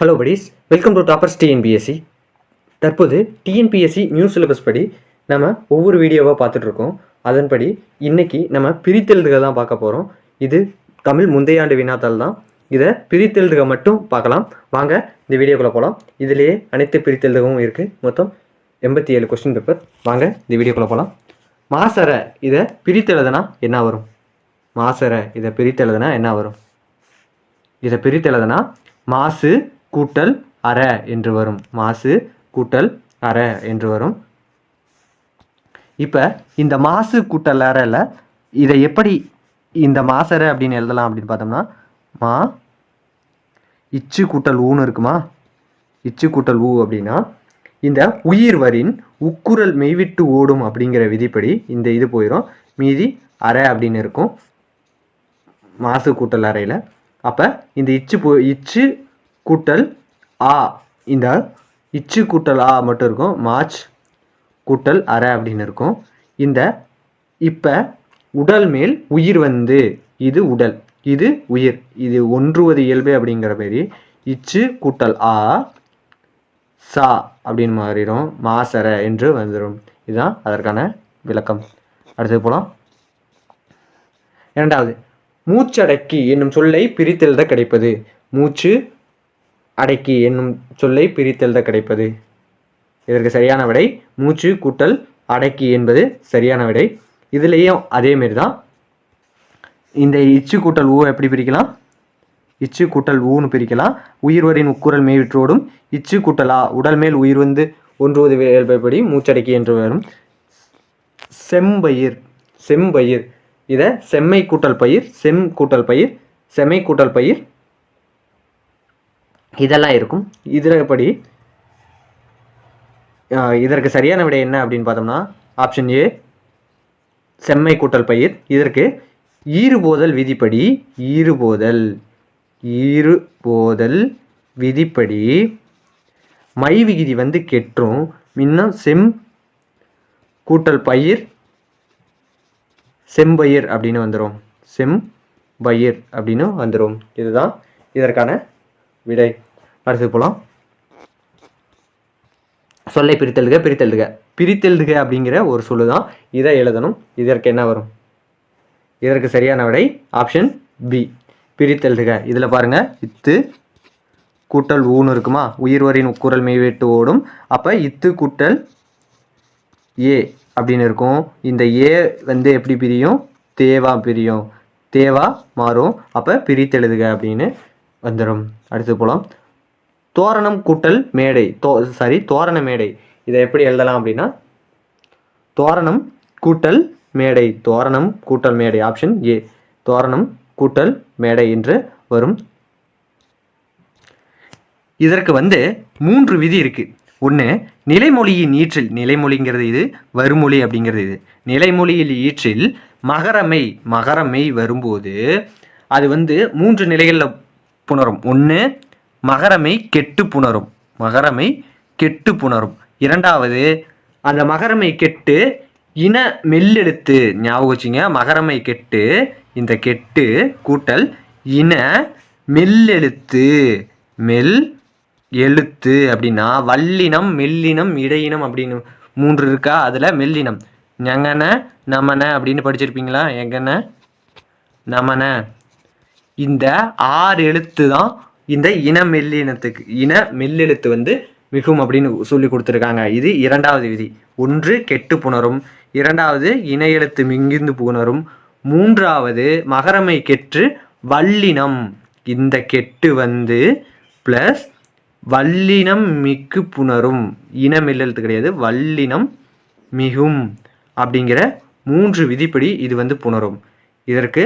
Hello buddies welcome to toppers TNPSC தற்போது TNPSC new syllabus படி நம்ம ஒவ்வொரு வீடியோவாக பார்த்துட்ருக்கோம் அதன்படி இன்றைக்கி நம்ம பிரித்தெழுதுகள் தான் பார்க்க போகிறோம் இது தமிழ் முந்தைய ஆண்டு வினாத்தாள் தான். இதை பிரித்தெழுதுக மட்டும் பார்க்கலாம். வாங்க இந்த வீடியோக்குள்ளே போகலாம் இதிலேயே அனைத்து பிரித்தெழுதுகவும் இருக்குது மொத்தம் எண்பத்தி ஏழு கொஸ்டின் பேப்பர் வாங்க இந்த வீடியோக்குள்ளே போகலாம் மாசர இதை பிரித்தெழுதுனா என்ன வரும்? மாசர இதை பிரித்தெழுதுனா என்ன வரும்? இதை பிரித்தெழுதுனா மாசு கூட்டல் அற என்று வரும். மாசு கூட்டல் அற என்று வரும். இப்போ இந்த மாசு கூட்டல் அறையில் இதை எப்படி இந்த மாசற அப்படின்னு எழுதலாம் அப்படின்னு பார்த்தோம்னா மா இச்சு கூட்டல் ஊன்னு இருக்குமா? இச்சு கூட்டல் ஊ அப்படின்னா இந்த உயிர் வரின் உக்குரல் மெய்விட்டு ஓடும் அப்படிங்கிற விதிப்படி இந்த இது போயிடும் மீதி அறை அப்படின்னு இருக்கும். மாசு கூட்டல் அறையில். அப்போ இந்த இச்சு போ இச்சு கூட்டல் ஆ இந்த இச்சு கூட்டல் ஆ மட்டும் இருக்கும் மார்ச் கூட்டல் அரை அப்படின்னு இருக்கும். இந்த இப்போ உடல் மேல் உயிர் வந்து இது உடல் இது உயிர் இது ஒன்றுவது இயல்பு அப்படிங்கிற மாரி இச்சு கூட்டல் ஆ சா அப்படின்னு மாறிடும் மாசர என்று வந்துடும் இதுதான் அதற்கான விளக்கம். அடுத்தது போலாம். இரண்டாவது மூச்சடக்கி என்னும் சொல்லை பிரித்தெழுத கிடைப்பது. மூச்சு அடக்கி என்னும் சொல்லை பிரித்தெழுத கிடைப்பது. இதற்கு சரியான விடை மூச்சு கூட்டல் அடக்கி என்பது சரியான விடை. இதுலேயும் அதேமாரி தான் இந்த இச்சு கூட்டல் ஊ எப்படி பிரிக்கலாம்? இச்சு கூட்டல் ஊன்னு பிரிக்கலாம். உயிர்வரின் உக்குரல் மேவிற்றோடும் இச்சு கூட்டலா உடல் மேல் உயிர் வந்து ஒன்றுவது இயல்பைப்படி மூச்சடக்கி என்று வரும். செம்பயிர் செம்பயிர். இதை செம்மை கூட்டல் பயிர் செம் கூட்டல் பயிர் செம்மை கூட்டல் பயிர் இதெல்லாம் இருக்கும். இதில் இதற்கு சரியான விடை என்ன அப்படின்னு பார்த்தோம்னா ஆப்ஷன் ஏ செம்மை கூட்டல் பயிர். இதற்கு ஈறுபோதல் விதிப்படி ஈறுபோதல் ஈறுபோதல் விதிப்படி மை விகுதி வந்து கெற்றும் இன்னும் செம் கூட்டல் பயிர் செம்பயிர் அப்படின்னு வந்துடும் செம் பயிர் அப்படின்னு வந்துடும் இதுதான் இதற்கான விடை. அடுத்து போகலாம் சொல்லை பிரித்தெழுதுக பிரித்தெழுதுக. பிரித்தெழுதுக அப்படிங்கிற ஒரு சொல்லு தான் இதை எழுதணும். இதற்கு என்ன வரும்? இதற்கு சரியான விடை ஆப்ஷன் பி பிரித்தெழுதுக. இதில் பாருங்க இத்து கூட்டல் ஊன்னு இருக்குமா? உயிர்வரின் உக்குரல் மெய்வேட்டு ஓடும். அப்போ இத்து கூட்டல் ஏ அப்படின்னு இருக்கும். இந்த ஏ வந்து எப்படி பிரியும்? தேவா பிரியும். தேவா மாறும். அப்போ பிரித்தெழுதுக அப்படின்னு வந்துடும் அடுத்து போகலாம் தோரணம் கூட்டல் மேடை. தோ சாரி தோரண மேடை. இதை எப்படி எழுதலாம் அப்படின்னா தோரணம் கூட்டல் மேடை. தோரணம் கூட்டல் மேடை ஆப்ஷன் ஏ தோரணம் கூட்டல் மேடை என்று வரும். இதற்கு வந்து மூன்று விதி இருக்கு. ஒன்று நிலைமொழியின் ஈற்றில் நிலைமொழிங்கிறது இது வருமொழி அப்படிங்கிறது இது. நிலைமொழியில் ஈற்றில் மகரமை மகரமை வரும்போது அது வந்து மூன்று நிலைகளில் புணரும். ஒன்று மகரமை கெட்டு புணரும். மகரமை கெட்டு புணரும். இரண்டாவது அந்த மகரமை கெட்டு இன மெல்லெழுத்து. ஞாபகம் வச்சுங்க மகரமை கெட்டு இந்த கெட்டு கூட்டல் இன மெல்லெழுத்து. மெல் எழுத்து அப்படின்னா வல்லினம் மெல்லினம் இடையினம் அப்படின்னு மூன்று இருக்கா? அதில் மெல்லினம். ஞங்கன நமன அப்படின்னு படிச்சிருப்பீங்களா? எங்கன நமன. இந்த ஆறு எழுத்து தான் இந்த இன மெல்லினத்துக்கு இன மெல்லெழுத்து வந்து மிகும் அப்படின்னு சொல்லி கொடுத்துருக்காங்க. இது இரண்டாவது விதி. ஒன்று கெட்டு புணரும். இரண்டாவது இன எழுத்து மிங்கிந்து புணரும். மூன்றாவது மகரமை கெற்று வல்லினம். இந்த கெட்டு வந்து ப்ளஸ் வல்லினம் மிக்கு புணரும். இன மெல்லெழுத்து கிடையாது. வல்லினம் மிகும். அப்படிங்கிற மூன்று விதிப்படி இது வந்து புணரும். இதற்கு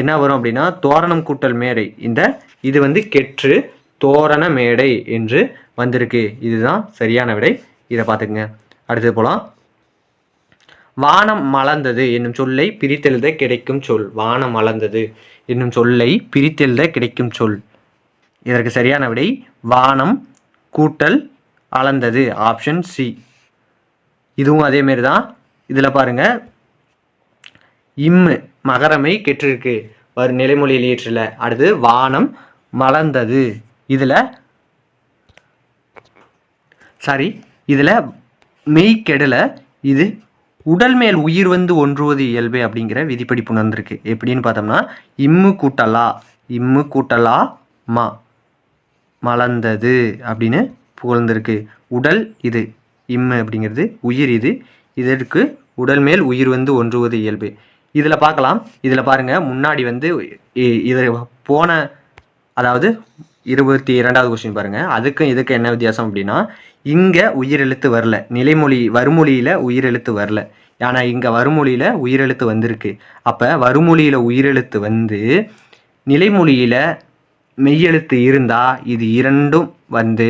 என்ன வரும் அப்படின்னா தோரணம் கூட்டல் மேடை. இந்த இது வந்து கெற்று தோரண மேடை என்று வந்திருக்கு. இதுதான் சரியான விடை. இதை பார்த்துக்குங்க. அடுத்து போகலாம் வானம் மலர்ந்தது என்னும் சொல்லை பிரித்தெழுத கிடைக்கும் சொல். வானம் மலர்ந்தது என்னும் சொல்லை பிரித்தெழுத கிடைக்கும் சொல். இதற்கு சரியான விடை வானம் கூட்டல் அளந்தது. Option C. இதுவும் அதே மாரி தான் இதில் பாருங்க. இம்மு மகரமை கெட்டிருக்கு. வரும் நிலைமொழியில் ஏற்றல அடுத்து வானம் மலர்ந்தது. இதில் சாரி இதில் மெய்க்கெடலை இது உடல் மேல் உயிர் வந்து ஒன்றுவது இயல்பு அப்படிங்கிற விதிப்படி புணர்ந்திருக்கு. எப்படின்னு பார்த்தோம்னா இம்மு கூட்டலா இம்மு கூட்டலா மா மலர்ந்தது அப்படின்னு புகழ்ந்திருக்கு. உடல் இது இம்மு அப்படிங்கிறது உயிர் இது. இதற்கு உடல் மேல் உயிர் வந்து ஒன்றுவது இயல்பு. இதில் பார்க்கலாம். இதில் பாருங்கள் முன்னாடி வந்து இது போன அதாவது இருபத்தி இரண்டாவது கொஸ்டின் பாருங்கள் அதுக்கும் இதுக்கும் என்ன வித்தியாசம் அப்படின்னா இங்கே உயிரெழுத்து வரல. நிலைமொழி வறுமொழியில் உயிரெழுத்து வரல. ஆனால் இங்கே வறுமொழியில் உயிரெழுத்து வந்திருக்கு. அப்போ வறுமொழியில் உயிரெழுத்து வந்து நிலைமொழியில் மெய்யெழுத்து இருந்தால் இது இரண்டும் வந்து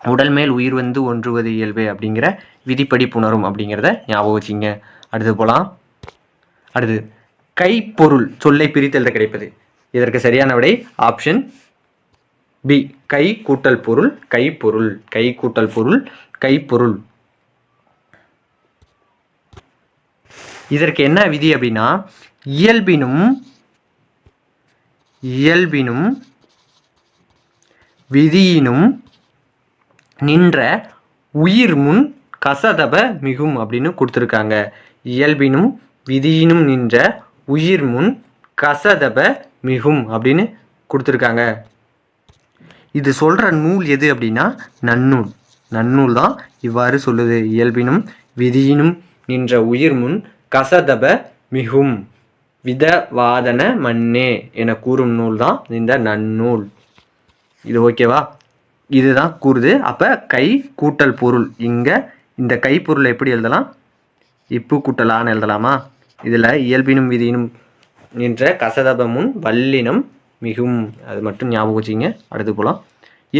உடல் மேல் உயிர் வந்து ஒன்றுவது இயல்பு அப்படிங்கிற விதிப்படி புணரும் அப்படிங்கிறத ஞாபகம் வச்சிங்க. அடுத்து போகலாம் அடுத்து கைப்பொருள் சொல்லை பிரித்தல் கிடைப்பது. இதற்கு சரியான விடை ஆப்ஷன் பி கை கூட்டல் பொருள் கைப்பொருள் கை கூட்டல் பொருள் கைப்பொருள். இதற்கு என்ன விதி அப்படின்னா இயல்பினும் இயல்பினும் விதியினும் நின்ற உயிர் முன் கசதப மிகும் அப்படின்னு கொடுத்துருக்காங்க. இயல்பினும் விதியினும் நின்ற உயிர் முன் கசதப மிகும் அப்படின்னு கொடுத்துருக்காங்க. இது சொல்கிற நூல் எது அப்படின்னா நன்னூல். நன்னூல் தான் இவ்வாறு சொல்லுது. இயல்பினும் விதியினும் நின்ற உயிர் முன் கசதப மிகும். விதவாதன மண்ணே என கூறும் நூல் தான் இந்த நன்னூல். இது ஓகேவா இதுதான் கூறுது. அப்போ கை கூட்டல் பொருள். இங்கே இந்த கைப்பொருள் எப்படி எழுதலாம்? இப்பு கூட்டலான்னு எழுதலாமா? இதில் இயல்பினும் விதியினும் நின்ற கசதபமுன் வல்லினம் மிகும். அது மட்டும் ஞாபகம் வச்சுங்க அடுத்து போகலாம்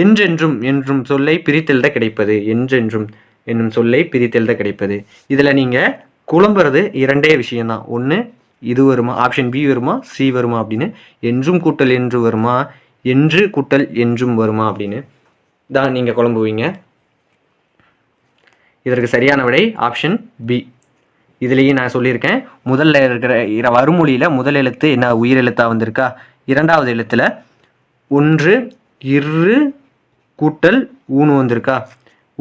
என்றென்றும் என்றும் சொல்லை பிரித்தெழுத கிடைப்பது. என்றென்றும் என்னும் சொல்லை பிரித்தெழுத கிடைப்பது. இதில் நீங்கள் குழம்புறது இரண்டே விஷயம்தான். ஒன்று இது வருமா? ஆப்ஷன் பி வருமா? சி வருமா? அப்படின்னு என்றும் கூட்டல் என்று வருமா? என்று கூட்டல் என்றும் வருமா? அப்படின்னு தான் நீங்கள் குழம்புவீங்க. இதற்கு சரியான விடை ஆப்ஷன் பி இதுலேயும் நான் சொல்லியிருக்கேன். முதல்ல இருக்கிற வறுமொழியில் முதல் எழுத்து என்ன உயிர் எழுத்தாக வந்திருக்கா? இரண்டாவது எழுத்தில் ஒன்று இரு கூட்டல் ஊனு வந்திருக்கா?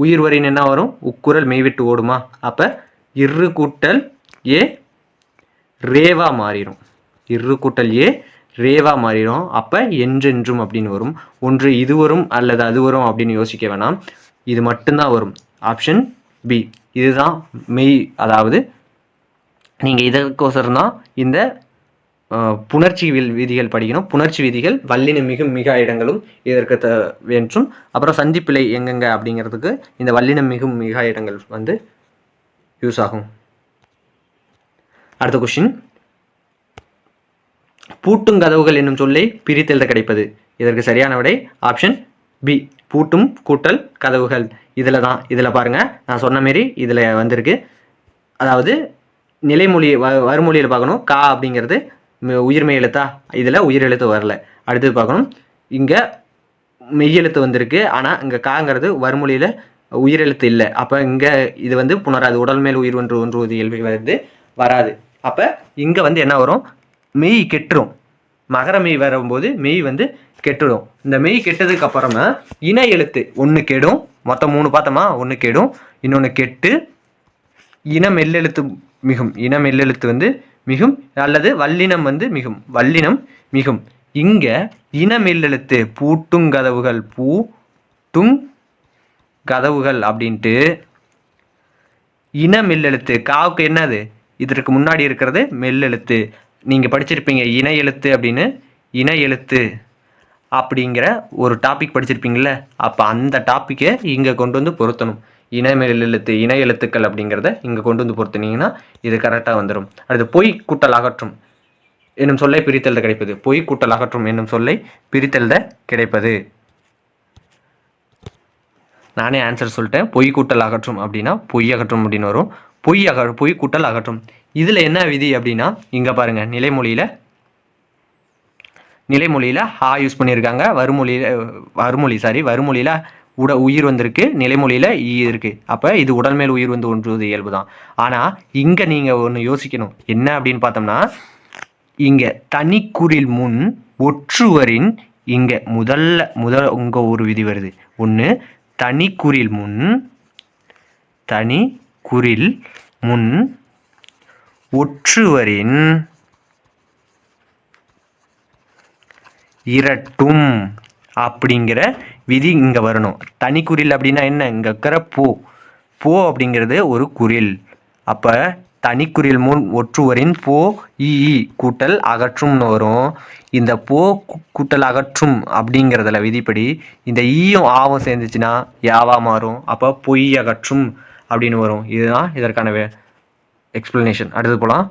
உயிர் வரின்னு என்ன வரும்? உக்குரல் மெய்விட்டு ஓடுமா? அப்போ இரு கூட்டல் ஏ ரேவா மாறிடும் இரு கூட்டல் ஏ ரேவா மாறிடும் அப்போ என்றென்றும் அப்படின்னு வரும். ஒன்று இது வரும் அல்லது அது வரும் அப்படின்னு யோசிக்க வேணாம். இது மட்டும்தான் வரும். Option B. இதுதான் மெய் அதாவது நீங்கள் இதற்கோசரம் தான் இந்த புணர்ச்சி விதிகள் படிக்கணும். புணர்ச்சி விதிகள் வல்லின மிகு மிக இடங்களும் இதற்கு த வேண்டும் அப்புறம் சந்திப்பிழை எங்கெங்க அப்படிங்கிறதுக்கு இந்த வல்லினம் மிகும் மிக இடங்கள் வந்து யூஸ் ஆகும். அடுத்த கொஷின் பூட்டும் கதவுகள் என்னும் சொல்லை பிரித்தெழுத கிடைப்பது. இதற்கு சரியான விடை ஆப்ஷன் பி பூட்டும் கூட்டல் கதவுகள். இதில் தான் இதில் பாருங்கள் நான் சொன்ன மாரி இதில் வந்திருக்கு. அதாவது நிலைமொழி வ வறுமொழியில் பார்க்கணும். கா அப்படிங்கிறது உயிர்மை எழுத்தா? இதில் உயிர் எழுத்து வரல. அடுத்தது பார்க்கணும். இங்கே மெய்யெழுத்து வந்திருக்கு. ஆனால் இங்கே காங்கிறது வறுமொழியில் உயிரெழுத்து இல்லை. அப்போ இங்கே இது வந்து புணராது. உடல் மேல் உயிர் ஒன்று ஒன்று இயல்பு வந்து வராது. அப்போ இங்கே வந்து என்ன வரும்? மெய் கெட்டுரும். மகர மெய் வரும்போது மெய் வந்து கெட்டுடும் இந்த மெய் கெட்டதுக்கு அப்புறமா இன எழுத்து ஒன்று கெடும். மொத்தம் மூணு பார்த்தோமா? ஒன்று கெடும். இன்னொன்று கெட்டு. இன மெல்லெழுத்து மிகும். இன எல்லெழுத்து வந்து மிகும் அல்லது வல்லினம் வந்து மிகும். வல்லினம் மிகும். இங்க இன எல்லெழுத்து பூட்டுங் கதவுகள் பூட்டும் கதவுகள் அப்படின்ட்டு இன மெல்லெழுத்து காவுக்கு என்னது? இதற்கு முன்னாடி இருக்கிறது மெல்லெழுத்து. நீங்கள் படிச்சிருப்பீங்க இன எழுத்து அப்படின்னு. இன எழுத்து அப்படிங்கிற ஒரு டாபிக் படிச்சிருப்பீங்கள்ல அப்போ அந்த டாப்பிக்கை இங்கே கொண்டு வந்து பொருத்தணும். இன எழுத்து இன எழுத்துக்கள் அப்படிங்கிறத இங்கே கொண்டு வந்து பொருத்துனீங்கன்னா இது கரெக்டாக வந்துடும் அடுத்து பொய் கூட்டல் அகற்றும் என்னும் சொல்லை பிரித்தல் கிடைப்பது. பொய் கூட்டல் அகற்றும் என்னும் சொல்லை பிரித்தல்த கிடைப்பது. நானே ஆன்சர் சொல்லிட்டேன். பொய் கூட்டல் அகற்றும் அப்படின்னா பொய் அகற்றும் அப்படின்னு வரும். பொய் அக பொய் கூட்டல் அகற்றும். இதில் என்ன விதி அப்படின்னா இங்கே பாருங்க நிலைமொழியில் நிலைமொழியில் ஹா யூஸ் பண்ணியிருக்காங்க. வறுமொழியில் வறுமொழி சாரி வறுமொழியில் உட உயிர் வந்திருக்கு நிலைமொழியில் ஈ இருக்குது அப்போ இது உடல் மேல் உயிர் வந்து ஒன்றுவது இயல்பு தான். ஆனால் இங்கே நீங்கள் ஒன்று யோசிக்கணும். என்ன அப்படின்னு பார்த்தோம்னா இங்கே தனிக்குறில் முன் ஒற்றுவரின் இங்கே முதல்ல முதல் உங்கள் ஒரு விதி வருது. ஒன்று தனி குறில் முன் தனி குறில் முன் ஒற்றுவரின் இரட்டும் அப்படிங்கிற விதி இங்கே வரணும். தனி குரில் அப்படின்னா என்ன? இங்கே இருக்கிற போ. போ அப்படிங்கிறது ஒரு குரில். அப்போ தனிக்குறில் முன் ஒற்றுவரின் போ இ ஈ கூட்டல் அகற்றும்னு வரும். இந்த போ கூட்டல் அகற்றும் அப்படிங்கிறதுல விதிப்படி இந்த ஈயும் ஆவும் சேர்ந்துச்சுன்னா யாவா மாறும். அப்போ பொய் அகற்றும் அப்படின்னு வரும். இதுதான் இதற்கான எக்ஸ்பிளனேஷன் அடுத்து போகலாம்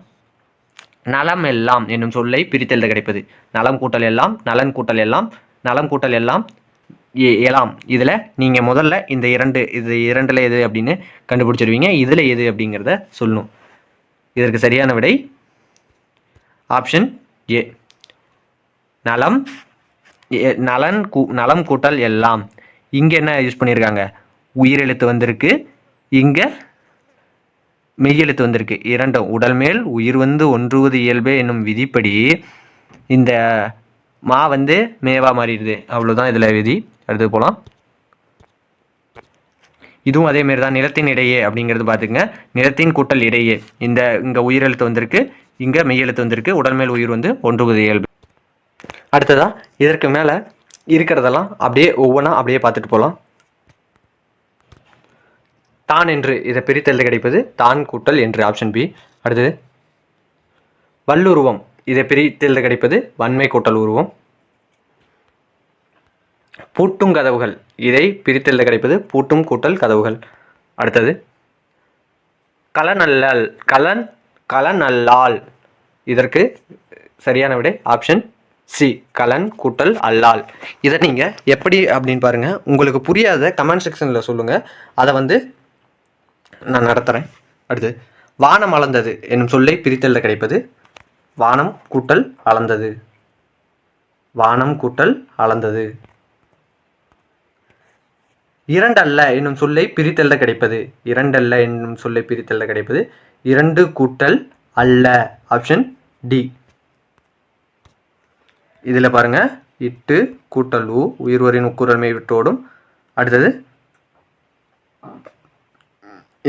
நலம் எல்லாம் என்னும் சொல்லை பிரித்தெழுத கிடைப்பது. நலம் கூட்டல் எல்லாம் நலன் கூட்டல் எல்லாம் நலம் கூட்டல் எல்லாம் எ- எலாம் இதில் நீங்கள் முதல்ல இந்த இரண்டு இது இரண்டில் எது அப்படின்னு கண்டுபிடிச்சிருவீங்க. இதில் எது அப்படிங்கிறத சொல்லணும். இதற்கு சரியான விடை ஆப்ஷன் ஏ. நலம் எ- நலன் கூ நலம் கூட்டல் எல்லாம். இங்கே என்ன யூஸ் பண்ணியிருக்காங்க உயிரெழுத்து வந்திருக்கு. இங்கே மெய்யெழுத்து வந்திருக்கு. இரண்டும் உடல் மேல் உயிர் வந்து ஒன்றுவது இயல்பே என்னும் விதிப்படி இந்த மா வந்து மேவா மாறிடுது. அவ்வளோதான் இதில் விதி. அடுத்து போகலாம் இதுவும் அதே மாதிரி தான் நிலத்தின் இடையே அப்படிங்கிறது பார்த்துங்க நிலத்தின் கூட்டல் இடையே இந்த இங்கே உயிரெழுத்து வந்திருக்கு இங்கே மெய்யெழுத்து வந்திருக்கு உடல் மேல் உயிர் வந்து ஒன்றுவது இயல்பு. அடுத்ததா இதற்கு மேலே இருக்கிறதெல்லாம் அப்படியே ஒவ்வொன்றா அப்படியே பார்த்துட்டு போகலாம் தான் என்று இதை பிரித்தெழுத கிடைப்பது தான் கூட்டல் என்று ஆப்ஷன் பி அடுத்தது வல்லுருவம் இதை பிரித்தெழுத கிடைப்பது வன்மை கூட்டல் உருவம். பூட்டும் கதவுகள். இதை பிரித்தெழுத கிடைப்பது பூட்டும் கூட்டல் கதவுகள். அடுத்தது கலனல்லால் கலன் கலனல்லால் இதற்கு சரியான விடை ஆப்ஷன் சி கலன் கூட்டல் அல்லால். இதை நீங்கள் எப்படி அப்படின்னு பாருங்கள் உங்களுக்கு புரியாத கமெண்ட் செக்ஷனில் சொல்லுங்கள் அதை வந்து நான் நடத்துகிறேன் அடுத்து வானம் அளந்தது என்னும் சொல்லை பிரித்தெழுத கிடைப்பது வானம் கூட்டல் அளந்தது. வானம் கூட்டல் அளந்தது. இரண்டல்ல என்னும் சொல்லை பிரித்தெல்ல கிடைப்பது. இரண்டல்ல என்னும் சொல்லை பிரித்தெல்ல கிடைப்பது. இரண்டு கூட்டல் அல்ல. ஆப்ஷன் டி இதில் பாருங்க. இட்டு கூட்டல் உ உயிர்வரின் உக்குரல்மை விட்டோடும். அடுத்தது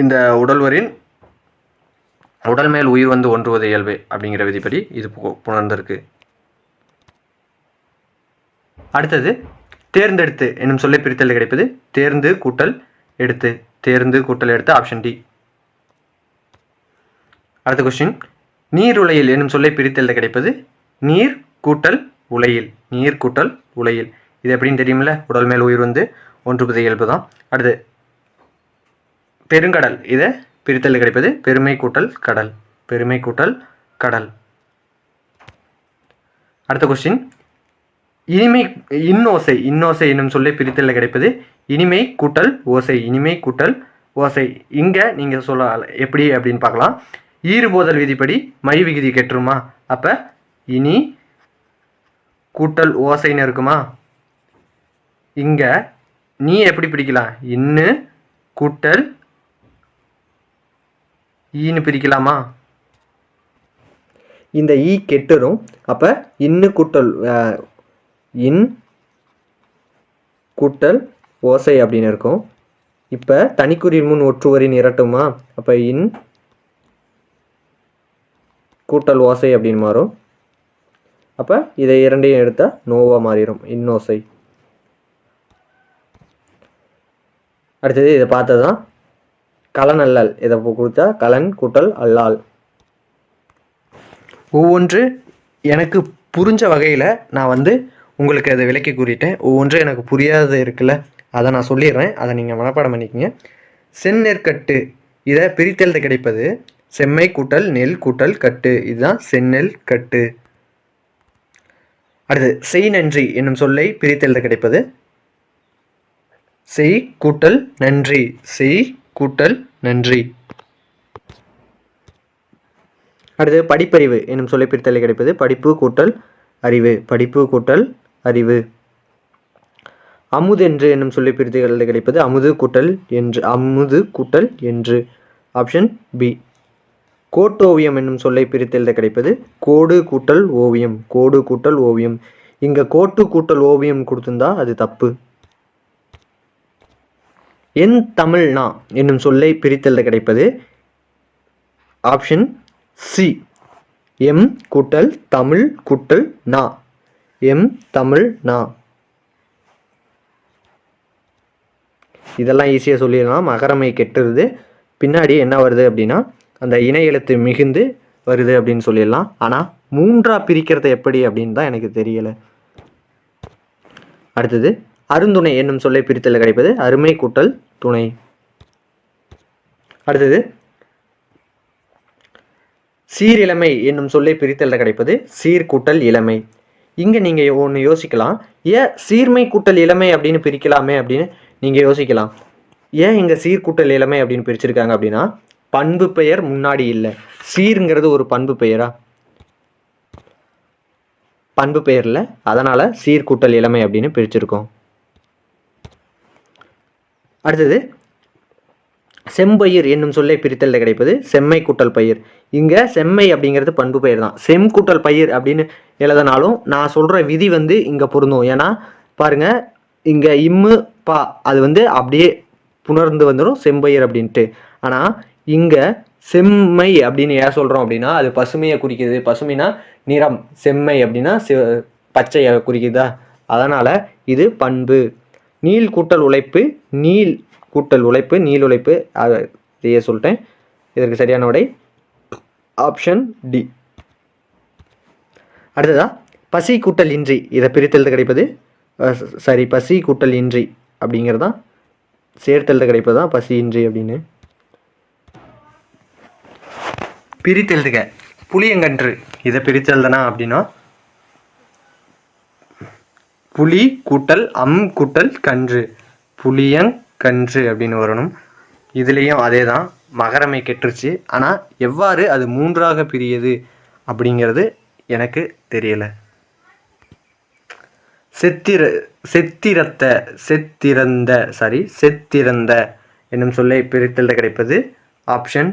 இந்த உடல்வரின் உடல் மேல் உயிர் வந்து ஒன்றுவது இயல்பு அப்படிங்கிற விதிப்படி இது புணர்ந்திருக்கு. அடுத்தது தேர்ந்தெடுத்து என்னும் சொல்லை பிரித்தல் கிடைப்பது தேர்ந்து கூட்டல் எடுத்து. தேர்ந்து கூட்டல் எடுத்து ஆப்ஷன் டி அடுத்த கொஸ்டின் நீர் உலையில் என்னும் சொல்லை பிரித்தல் கிடைப்பது நீர் கூட்டல் உலையில். நீர் கூட்டல் உலையில். இது எப்படின்னு தெரியுமில்ல? உடல் மேல் உயிர் வந்து ஒன்றுபது இயல்பு தான். அடுத்து பெருங்கடல். இதை பிரித்தல் கிடைப்பது பெருமை கூட்டல் கடல். பெருமை கூட்டல் கடல். அடுத்த கொஸ்டின் இனிமை இன்னோசை இன்னோசை என்னும் சொல்லை பிரித்தலில் கிடைப்பது. இனிமை கூட்டல் ஓசை. இனிமை கூட்டல் ஓசை. இங்கே நீங்கள் சொல்ல எப்படி அப்படின்னு பார்க்கலாம். ஈறுபோதல் விதிப்படி மை விகுதி கெட்டுருமா? அப்போ இனி கூட்டல் ஓசைன்னு இருக்குமா? இங்கே நீ எப்படி பிடிக்கலாம் இன்னு கூட்டல் ஈன்னு பிரிக்கலாமா? இந்த ஈ கெட்டுரும். அப்போ இன்னு கூட்டல் இன் கூட்டல் ஓசை அப்படின்னு இருக்கும். இப்போ தனிக்குறி முன் ஒற்றுவரின் இரட்டுமா அப்போ இன் கூட்டல் ஓசை அப்படின்னு மாறும். அப்போ இதை இரண்டையும் எடுத்தால் நோவாக மாறிடும் இன்னோசை அடுத்தது இதை பார்த்தது தான் கலன் அல்லல். இதை கொடுத்தா கலன் கூட்டல் அல்லால். ஒவ்வொன்று எனக்கு புரிஞ்ச வகையில் நான் வந்து உங்களுக்கு அதை விளக்கி கூறிட்டேன். ஒவ்வொன்றும் எனக்கு புரியாத இருக்குல்ல அதை நான் சொல்லிடுறேன். அதை நீங்கள் மனப்பாடம் பண்ணிக்கிங்க. செந்நெற்கட்டு. இதை பிரித்தெழுத கிடைப்பது செம்மை கூட்டல் நெல் கூட்டல் கட்டு. இதுதான் செந்நெல் கட்டு அடுத்து செய் நன்றி என்னும் சொல்லை பிரித்தெழுத கிடைப்பது செய் கூட்டல் நன்றி. செய் கூட்டல் நன்றி. அடுத்து படிப்பறிவு என்னும் சொல்லை பிரித்தலை கிடைப்பது படிப்பு கூட்டல் அறிவு. படிப்பு கூட்டல் அறிவு. அமுதென்று என்னும் சொல்லி பிரித்துகளில் கிடைப்பது அமுது கூட்டல் என்று அமுது கூட்டல் என்று. ஆப்ஷன் பி கோட்டோவியம் என்னும் சொல்லை பிரித்தெழுத கிடைப்பது கோடு கூட்டல் ஓவியம் கோடு கூட்டல் ஓவியம். இங்கே கோட்டு கூட்டல் ஓவியம் கொடுத்துருந்தா அது தப்பு. என் தமிழ்னா என்னும் சொல்லை பிரித்தெழுத கிடைப்பது ஆப்ஷன் சி எம் கூட்டல் தமிழ் கூட்டல் நா. எம் தமிழ் நா. இதெல்லாம் ஈஸியாக சொல்லிடலாம். மகரமை கெட்டுருது. பின்னாடி என்ன வருது அப்படின்னா அந்த இணை எழுத்து மிகுந்து வருது அப்படின்னு சொல்லிடலாம். ஆனால் மூன்றாக பிரிக்கிறது எப்படி அப்படின்னு தான் எனக்கு தெரியலை. அடுத்தது அருந்துணை என்னும் சொல்லை பிரித்தல் கிடைப்பது அருமை கூட்டல் துணை. அடுத்தது சீரிழமை என்னும் சொல்லை பிரித்தல் கிடைப்பது சீர்கூட்டல் இளமை. இங்கே நீங்கள் ஒன்று யோசிக்கலாம். ஏன் சீர்மை கூட்டல் இளமை அப்படின்னு பிரிக்கலாமே அப்படின்னு நீங்கள் யோசிக்கலாம். ஏன் இங்கே சீர்கூட்டல் இளமை அப்படின்னு பிரிச்சிருக்காங்க அப்படின்னா பண்பு பெயர் முன்னாடி இல்லை. சீருங்கிறது ஒரு பண்பு பெயரா? பண்பு பெயரில் அதனால் சீர்கூட்டல் இளமை அப்படின்னு பிரிச்சிருக்கோம். அடுத்தது செம்பயிர் என்னும் சொல்லை பிரித்தல் கிடைப்பது செம்மை கூட்டல் பயிர். இங்கே செம்மை அப்படிங்கிறது பண்பு பயிர் தான் செம் கூட்டல் பயிர் அப்படின்னு எழுதினாலும் நான் சொல்கிற விதி வந்து இங்கே பொருந்தும். ஏன்னா பாருங்கள் இங்கே இம்மு பா அது வந்து அப்படியே புணர்ந்து வந்துடும் செம்பயிர் அப்படின்ட்டு. ஆனால் இங்கே செம்மை அப்படின்னு ஏன் சொல்கிறோம் அப்படின்னா அது பசுமையை குறிக்குது. பசுமைனா நிறம் செம்மை அப்படின்னா செ பச்சையை குறிக்குதா? அதனால் இது பண்பு. நீள் கூட்டல் உழைப்பு நீள் கூட்டல் உழைப்பு நீள் உழைப்பு அதையே இதையே சொல்லிட்டேன். இதற்கு சரியான விடை ஆப்ஷன் டி. அடுத்ததா பசி கூட்டல் இன்றி. இதை பிரித்தெழுத கிடைப்பது சாரி சரி பசி கூட்டல் இன்றி அப்படிங்கிறது? தான் சேர்த்தெழுத கிடைப்பது தான் பசி இன்றி அப்படின்னு? பிரித்தெழுதுக புளியங்கன்று. இதை பிரித்தெழுதனா அப்படின்னா புலி கூட்டல் அம் கூட்டல் கன்று. புளியங் கன்று அப்படின்னு வரணும். இதுலேயும் அதே தான் மகரமை கெட்டுருச்சு. ஆனால் எவ்வாறு அது மூன்றாக பிரியது அப்படிங்கிறது எனக்கு தெரியல. செத்திர செத்திரத்த செத்திறந்த சாரி செத்திறந்த என்னும் சொல்லை பிரித்தெழுத கிடைப்பது ஆப்ஷன்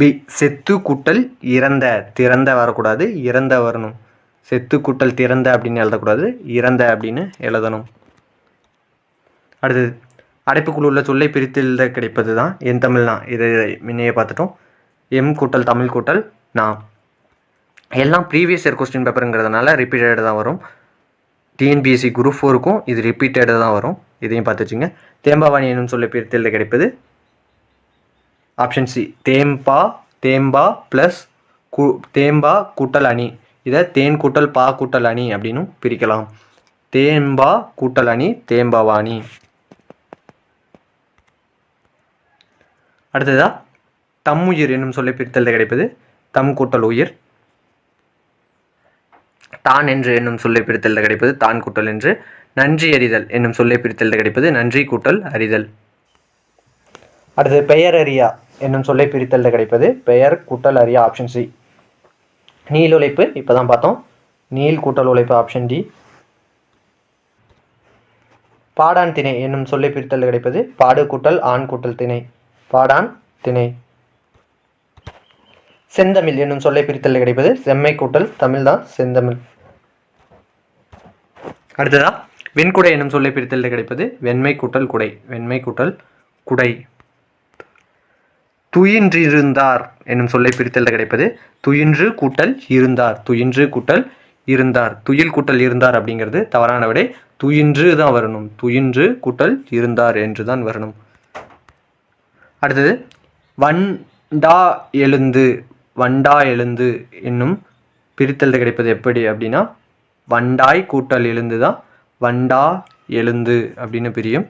பி செத்து கூட்டல் இறந்த திறந்த வரக்கூடாது இறந்த வரணும். செத்து கூட்டல் திறந்த அப்படின்னு எழுதக்கூடாது இறந்த அப்படின்னு எழுதணும். அடுத்தது அடைப்புக்குள் உள்ள சொல்லை பிரித்தெழுத கிடைப்பது தான் என் தமிழ்னா. இது முன்னையே பார்த்துட்டோம். எம் கூட்டல் தமிழ் கூட்டல் நான் எல்லாம் ப்ரீவியஸ் இயர் கொஸ்டின் பேப்பருங்கிறதுனால ரிப்பீட்டட் தான் வரும். டிஎன்பிஎஸ்சி குரூப் ஃபோருக்கும் இது ரிப்பீட்டடாக தான் வரும். இதையும் பார்த்து வச்சுங்க. தேம்பாவாணி என்னும் சொல்ல பிரித்து கிடைப்பது? ஆப்ஷன் சி தேம்பா தேம்பா ப்ளஸ் கு தேம்பா கூட்டல் அணி. இதை தேன் கூட்டல் பா கூட்டல் அணி அப்படின்னும் பிரிக்கலாம். தேம்பா கூட்டல் அணி தேம்பாவாணி. அடுத்ததா தம்முயிர் என்னும் சொல்ல பிரித்தல் கிடைப்பது? தம் கூட்டல் உயிர். தான் என்று என்னும் சொல்லை பிரித்தல் கிடைப்பது தான் கூட்டல் என்று நன்றி அறிதல் என்னும் சொல்லை பிரித்தல் கிடைப்பது நன்றி கூட்டல் அறிதல். அடுத்து பெயர் அறியா என்னும் சொல்லை பிரித்தல் கிடைப்பது பெயர் கூட்டல் அறியா ஆப்ஷன் சி நீல் உழைப்பு இப்போ தான் பார்த்தோம். நீல் கூட்டல் உழைப்பு ஆப்ஷன் டி பாடான் திணை என்னும் சொல்லை பிரித்தல் கிடைப்பது பாடு கூட்டல் ஆண் கூட்டல் திணை. பாடான் திணை. செந்தமிழ் என்னும் சொல்லை பிரித்தல் கிடைப்பது செம்மை கூட்டல் தமிழ் தான் செந்தமிழ். அடுத்ததா? வெண்குடை என்னும் சொல்லை பிரித்தல் கிடைப்பது வெண்மை கூட்டல் குடை. வெண்மை கூட்டல் குடை. துயின்றிருந்தார் என்னும் சொல்லை பிரித்தல் கிடைப்பது துயின்று கூட்டல் இருந்தார். துயின்று கூட்டல் இருந்தார். துயில் கூட்டல் இருந்தார் அப்படிங்கிறது தவறான விடை. துயின்று தான் வரணும். துயின்று கூட்டல் இருந்தார் என்று தான் வரணும். அடுத்தது வண்டா எழுந்து வண்டா எழுந்து என்னும் பிரித்தல் கிடைப்பது எப்படி அப்படின்னா வண்டாய் கூட்டல் எழுந்து தான் வண்டா எழுந்து அப்படின்னு பிரியும்.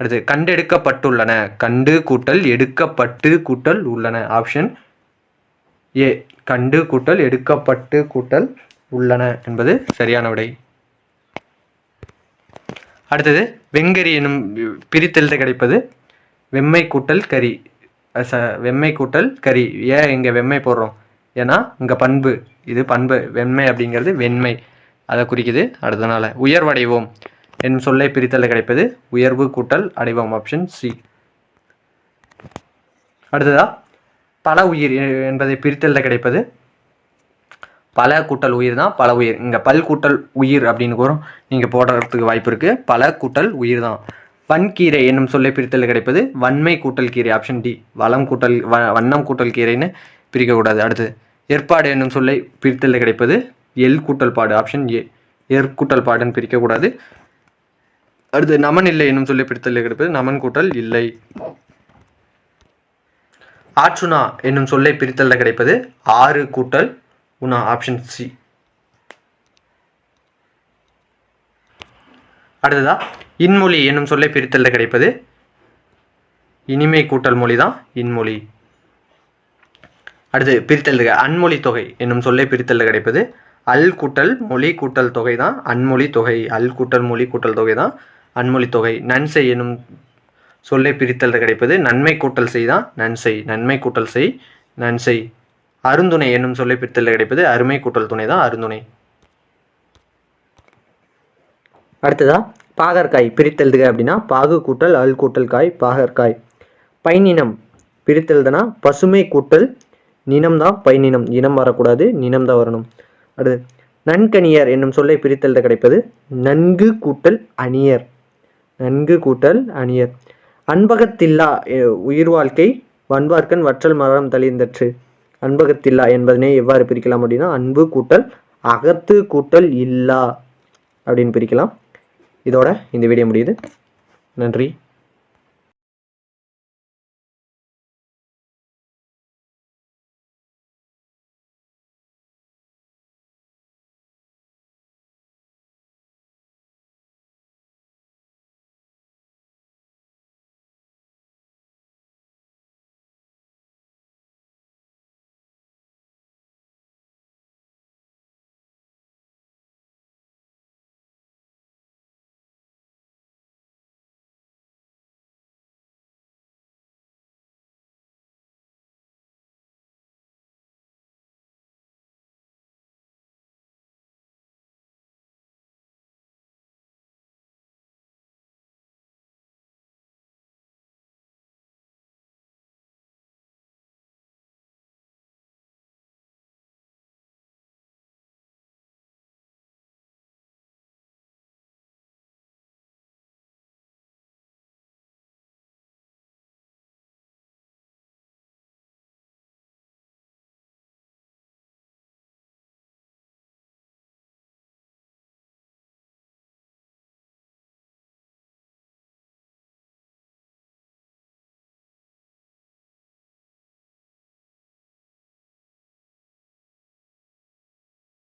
அடுத்து கண்டெடுக்கப்பட்டுள்ளன. கண்டு கூட்டல் எடுக்கப்பட்டு கூட்டல் உள்ளன. ஆப்ஷன் ஏ கண்டு கூட்டல் எடுக்கப்பட்டு கூட்டல் உள்ளன என்பது சரியான விடை. அடுத்தது வெங்கரி எனும் பிரித்தெழுத கிடைப்பது வெம்மை கூட்டல் கரி. ச- வெம்மை கூட்டல் கறி. ஏன் இங்கே வெம்மை போடுறோம்? ஏன்னா இங்கே பண்பு. இது பண்பு. வெண்மை அப்படிங்கிறது வெண்மை. அதை குறிக்குது அடுத்தனால உயர்வடைவோம் என் சொல்லை பிரித்தல் கிடைப்பது உயர்வு கூட்டல் அடைவோம் ஆப்ஷன் சி அடுத்ததா? பல உயிர் என்பதை பிரித்தலில் கிடைப்பது பல கூட்டல் உயிர் தான் பல உயிர். இங்கே பல் கூட்டல் உயிர் அப்படின்னு கூறும் நீங்கள் போடுறதுக்கு வாய்ப்பு இருக்குது பல கூட்டல் உயிர் தான். வன்கீரை என்னும் சொல்லை பிரித்தல் கிடைப்பது வன்மை கூட்டல் கீரை ஆப்ஷன் டி வளம் கூட்டல் வ- வண்ணம் கூட்டல் கீரைன்னு பிரிக்கக்கூடாது. அடுத்து ஏற்பாடு என்னும் சொல்லை பிரித்தல் கிடைப்பது எல் கூட்டல் பாடு ஆப்ஷன் ஏ எர் கூட்டல் பாடுன்னு பிரிக்கக்கூடாது. அடுத்து நமன் இல்லை என்னும் சொல்லை பிரித்தல் கிடைப்பது நமன் கூட்டல் இல்லை. ஆற்றுனா என்னும் சொல்லை பிரித்தலில் கிடைப்பது ஆறு கூட்டல் உணா ஆப்ஷன் சி அடுத்ததா இன்மொழி என்னும் சொல்லை பிரித்தலில் கிடைப்பது. இனிமை கூட்டல் மொழி தான் இன்மொழி. அடுத்து பிரித்தல் அன்மொழி தொகை என்னும் சொல்லை பிரித்தலில் கிடைப்பது. அல் கூட்டல் மொழி கூட்டல் தொகை தான் அன்மொழி தொகை. அல் கூட்டல் மொழி கூட்டல் தொகை தான் அன்மொழி தொகை. நன்செய் என்னும் சொல்லை பிரித்தல் கிடைப்பது. நன்மை கூட்டல் செய் தான் நன்செய். நன்மை கூட்டல் செய் நன்செய். அருந்துணை என்னும் சொல்லை பிரித்தல் கிடைப்பது. அருமை கூட்டல் துணை தான் அருந்துணை. அடுத்ததா? பாகற்காய் பிரித்தெழுதுக அப்படின்னா பாகு கூட்டல் அல் கூட்டல் காய் பாகற்காய். பைநினம் பிரித்தெழுதுனா பசுமை கூட்டல் நினம் தான் பைநினம் இனம் வரக்கூடாது நினம் தான் வரணும். அடுத்து நன்கணியர் என்னும் சொல்லை பிரித்தெழுத கிடைப்பது நன்கு கூட்டல் அணியர். நன்கு கூட்டல் அணியர். அன்பகத்தில்லா உயிர் வாழ்க்கை வன்பார்க்கன் வற்றல் மரம் தளிர்ந்தற்று. அன்பகத்தில்லா என்பதனை எவ்வாறு பிரிக்கலாம் அப்படின்னா அன்பு கூட்டல் அகத்து கூட்டல் இல்லா அப்படின்னு பிரிக்கலாம். இதோட இந்த வீடியோ முடியுது. நன்றி.